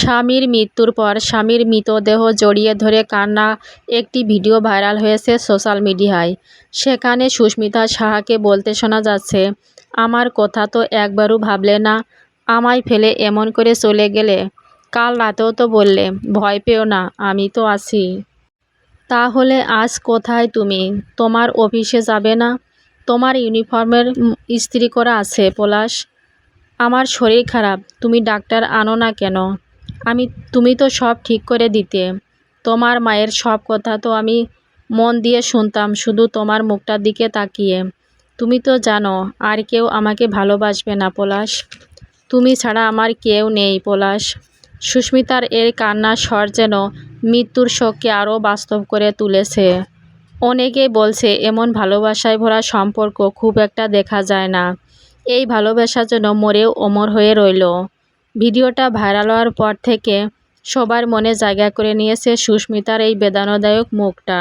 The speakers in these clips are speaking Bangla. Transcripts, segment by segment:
স্বামীর মৃত্যুর পর স্বামীর মৃতদেহ জড়িয়ে ধরে কান্না একটি ভিডিও ভাইরাল হয়েছে সোশ্যাল মিডিয়ায়। সেখানে সুস্মিতা সাহাকে বলতে শোনা যাচ্ছে, আমার কথা তো একবারও ভাবলে না, আমায় ফেলে এমন করে চলে গেলে? কাল রাতেও তো বললে, ভয় পেও না, আমি তো আছি। তাহলে আজ কোথায় তুমি? তোমার অফিসে যাবে না? তোমার ইউনিফর্মের ইস্ত্রি করা আছে, পলাশ। আমার শরীর খারাপ, তুমি ডাক্তার আনো না কেন? আমি, তুমি তো সব ঠিক করে দিতে। তোমার মায়ের সব কথা তো আমি মন দিয়ে শুনতাম, শুধু তোমার মুখটার দিকে তাকিয়ে। তুমি তো জানো, আর কেউ আমাকে ভালোবাসবে না, পলাশ। তুমি ছাড়া আমার কেউ নেই, পলাশ। সুস্মিতার এর কান্নার স্বর যেন মৃত্যুর শোককে আরও বাস্তব করে তুলেছে। অনেকেই বলছে, এমন ভালোবাসায় ভরা সম্পর্ক খুব একটা দেখা যায় না। এই ভালোবাসা যেন মরেও অমর হয়ে রইল। ভিডিওটা ভাইরাল হওয়ার পর থেকে সবার মনে জায়গা করে নিয়েছে সুস্মিতার এই বেদনাদায়ক মুখটা।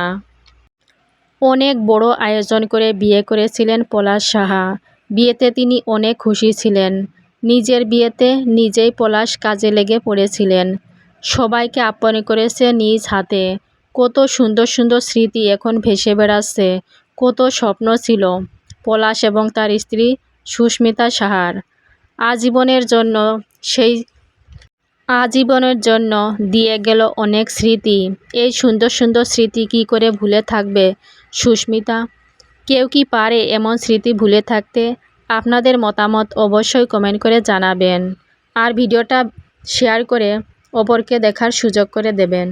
অনেক বড় আয়োজন করে বিয়ে করেছিলেন পলাশ সাহা। বিয়েতে তিনি অনেক খুশি ছিলেন। নিজের বিয়েতে নিজেই পলাশ কাজে লেগে পড়েছিলেন। সবাইকে আপ্যায়ন করেছে নিজ হাতে। কত সুন্দর সুন্দর স্মৃতি এখন ভেসে বেড়াচ্ছে। কত স্বপ্ন ছিল পলাশ এবং তার স্ত্রী সুস্মিতা সাহার। আজীবনের জন্য সেই আজীবনের জন্য দিয়ে গেল অনেক স্মৃতি। এই সুন্দর সুন্দর স্মৃতি কি করে ভুলে থাকবে? সুস্মিতা, কেউ কি পারে এমন স্মৃতি ভুলে থাকতে? আপনাদের মতামত অবশ্যই কমেন্ট করে জানাবেন। আর ভিডিওটা শেয়ার করে অপরকে দেখার সুযোগ করে দেবেন।